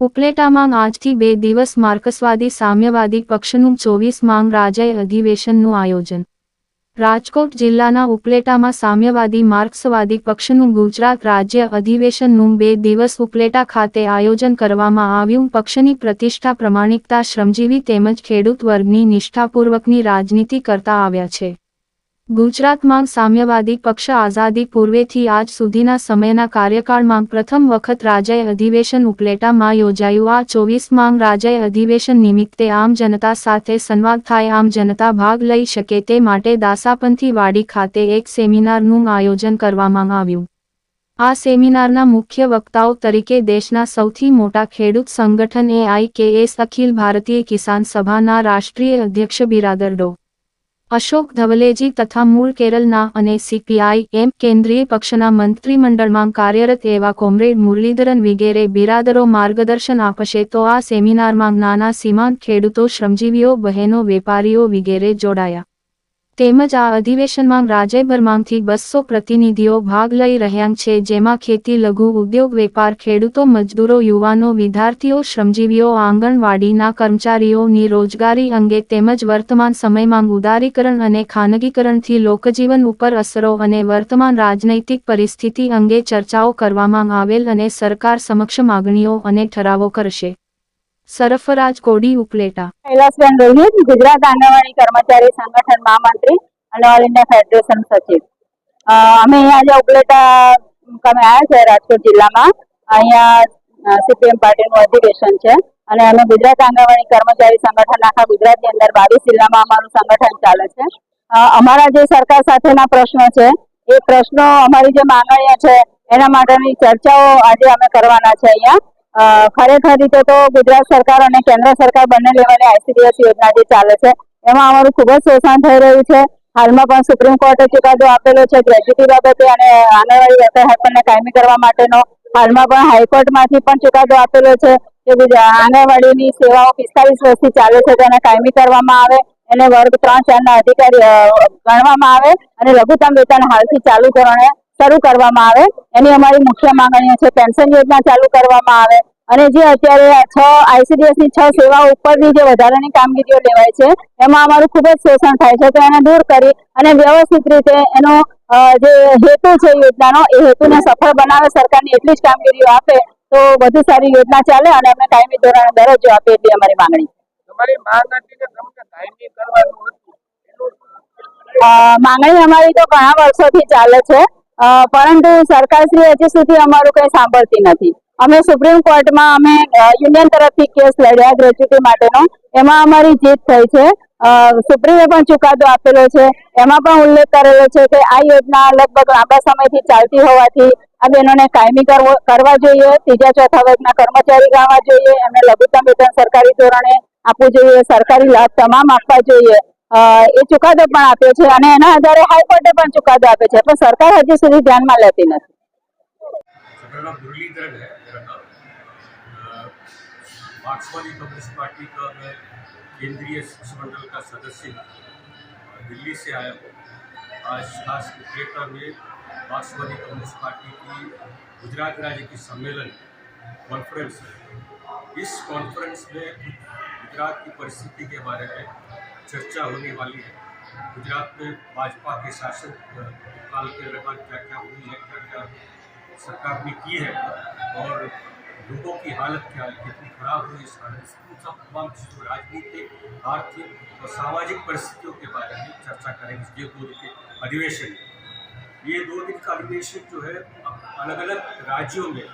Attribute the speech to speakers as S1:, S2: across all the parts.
S1: ઉપલેટામાં આજથી બે દિવસ માર્કસવાદી સામ્યવાદી પક્ષનું ચોવીસ માંગ રાજય અધિવેશનનું આયોજન. રાજકોટ જિલ્લાના ઉપલેટામાં સામ્યવાદી માર્ક્સવાદી પક્ષનું ગુજરાત રાજ્ય અધિવેશનનું બે દિવસ ઉપલેટા ખાતે આયોજન કરવામાં આવ્યું. પક્ષની પ્રતિષ્ઠા પ્રમાણિકતા શ્રમજીવી તેમજ ખેડૂત વર્ગની નિષ્ઠાપૂર્વકની રાજનીતિ કરતા આવ્યા છે. ગુજરાતમાં સામ્યવાદી પક્ષ આઝાદી પૂર્વેથી આજ સુધીના સમયના કાર્યકાળમાં પ્રથમ વખત રાજય અધિવેશન ઉપલેટામાં યોજાયું. આ ચોવીસમાં રાજાય અધિવેશન નિમિત્તે આમ જનતા સાથે સંવાદ થાય, આમ જનતા ભાગ લઈ શકે તે માટે દાસાપંથી વાડી ખાતે એક સેમિનારનું આયોજન કરવામાં આવ્યું. આ સેમિનારના મુખ્ય વક્તાઓ તરીકે દેશના સૌથી મોટા ખેડૂત સંગઠન એઆઈકેએસ અખિલ ભારતીય કિસાન સભાના રાષ્ટ્રીય અધ્યક્ષ બિરાદર ડો. અશોક ધવલેજી તથા મૂળ કેરળના અને સીપીઆઈ એમ કેન્દ્રીય પક્ષના મંત્રીમંડળમાં કાર્યરત એવા કોમરેડ મુરલીધરન વિગેરે બિરાદરો માર્ગદર્શન આપશે તો આ સેમિનારમાં નાના સીમાંત ખેડૂતો, શ્રમજીવીઓ, બહેનો, વેપારીઓ વિગેરે જોડાયા. તેમજ આ અધિવેશનમાં રાજ્યભરમાંથી બસો પ્રતિનિધિઓ ભાગ લઈ રહ્યા છે, જેમાં ખેતી, લઘુ ઉદ્યોગ, વેપાર, ખેડૂતો, મજદૂરો, યુવાનો, વિદ્યાર્થીઓ, શ્રમજીવીઓ, આંગણવાડીના કર્મચારીઓની રોજગારી અંગે તેમજ વર્તમાન સમયમાં ઉદારીકરણ અને ખાનગીકરણથી લોકજીવન ઉપર અસરો અને વર્તમાન રાજનૈતિક પરિસ્થિતિ અંગે ચર્ચાઓ કરવામાં આવેલ અને સરકાર સમક્ષ માગણીઓ અને ઠરાવો કરશે. સરફરાજ કોડી ઉપલેટા.
S2: કૈલાસબેન રોહિત, ગુજરાત આંગણવાડી કર્મચારી સંગઠન મહામંત્રી અને ઓલ ઇન્ડિયા ફેડરેશન સચિવ. અમે અહીંયા આજે ઉપલેટા તમે આવ્યા છે રાજકોટ જિલ્લામાં, અહીંયા સીપીએમ પાર્ટીનું અધિવેશન છે અને અમે ગુજરાત આંગણવાડી કર્મચારી સંગઠન આખા ગુજરાતની અંદર બાવીસ જિલ્લામાં અમારું સંગઠન ચાલે છે. અમારા જે સરકાર સાથેના પ્રશ્નો છે, એ પ્રશ્નો અમારી જે માંગણીઓ છે, એના માટેની ચર્ચાઓ આજે અમે કરવાના છે અહીંયા. ખરેખર રીતે તો ગુજરાત સરકાર અને કેન્દ્ર સરકાર બંને લેવલે આઈસીડીએસ યોજના જે ચાલે છે, એમાં અમારું ખૂબ જ શોષણ થઈ રહ્યું છે. હાલમાં પણ સુપ્રીમ કોર્ટે ચુકાદો આપેલો છે ગ્રેજ્યુટી બાબતે અને આંગણવાડી હેલ્પરને કાયમી કરવા માટેનો. હાલમાં પણ હાઈકોર્ટમાંથી પણ ચુકાદો આપેલો છે કે આંગણવાડીની સેવાઓ પિસ્તાલીસ વર્ષથી ચાલે છે, તેને કાયમી કરવામાં આવે. એને વર્ગ ત્રણ ચારના અધિકારી ગણવામાં આવે અને લઘુત્તમ વેતન હાલથી ચાલુ ધોરણે શરૂ કરવામાં આવે. એની અમારી મુખ્ય માંગણીઓ છે પેન્શન યોજના ચાલુ કરવામાં આવે. અને જે અત્યારે છ આઈસીડીએસની છ સેવાઓ ઉપરની જે વધારાની કામગીરીઓ લેવાય છે એમાં અમારું ખૂબ જ શોષણ થાય છે. તો એને દૂર કરી અને વ્યવસ્થિત રીતે એનો જે હેતુ છે યોજનાનો એ હેતુને સફળ બનાવે સરકારની એટલી જ કામગીરીઓ આપે તો વધુ સારી યોજના ચાલે અને અમને કાયમી ધોરણે દરજ્જો આપે એટલી અમારી માંગણી. માંગણી અમારી તો ઘણા વર્ષોથી ચાલે છે. પરંતુ સરકારશ્રી હજી સુધી અમારું કંઈ સાંભળતી નથી. અમે સુપ્રીમ કોર્ટમાં અમે યુનિયન તરફથી કેસ લડ્યા ગ્રેચ્યુટી માટેનો. એમાં અમારી જીત થઈ છે. સુપ્રીમે પણ ચુકાદો આપેલો છે. એમાં પણ ઉલ્લેખ કરેલો છે કે આ યોજના લગભગ લાંબા સમયથી ચાલતી હોવાથી આ બહેનોને કાયમી કરવો જોઈએ. ત્રીજા ચોથા વર્ગના કર્મચારી ગાવા જોઈએ. એમને લઘુત્તમ વેતન સરકારી ધોરણે આપવું જોઈએ. સરકારી લાભ તમામ આપવા જોઈએ. એ ચુકાદો પણ આપ્યો છે અને એના આધારે હાઈકોર્ટે પણ ચુકાદો આપ્યો છે પણ સરકાર હજી સુધી ધ્યાનમાં લેતી નથી
S3: मेरा नाम मुरलीधरन है मेरा नाम अ, मार्क्सवादी कम्युनिस्ट पार्टी का मैं केंद्रीय शिष्टमंडल का सदस्य हूँ अ, दिल्ली से आया हूँ आज खास उपलेटा में मार्क्सवादी कम्युनिस्ट पार्टी की गुजरात राज्य की सम्मेलन कॉन्फ्रेंस है इस कॉन्फ्रेंस में गुजरात की परिस्थिति के बारे में चर्चा होने वाली है। गुजरात में भाजपा के शासन काल के दौरान क्या क्या हुई है, क्या क्या सरकार ने की है और लोगों की हालत क्या है, कितनी खराब हुई इस हालत सब तमाम चीज़ों, राजनीतिक, आर्थिक और सामाजिक परिस्थितियों के बारे में चर्चा करेंगे। ये दो दिन के अधिवेशन। ये दो दिन का अधिवेशन जो है अलग अलग राज्यों में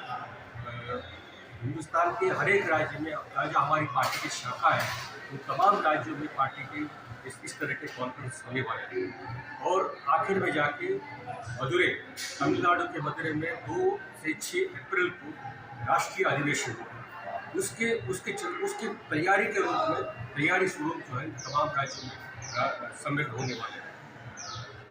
S3: हिंदुस्तान के हर एक राज्य में जहाँ हमारी पार्टी की शाखा है उन तमाम राज्यों में पार्टी के इस, इस तरह के कॉन्फ्रेंस होने वाले हैं। और आखिर में जाके मदुरै तमिलनाडु के मदुरै में दो से छः अप्रैल को राष्ट्रीय अधिवेशन होगा। उसके उसके चल- उसकी तैयारी के रूप में तैयारी स्वरूप जो है तमाम राज्यों में सम्मेलन होने वाले हैं।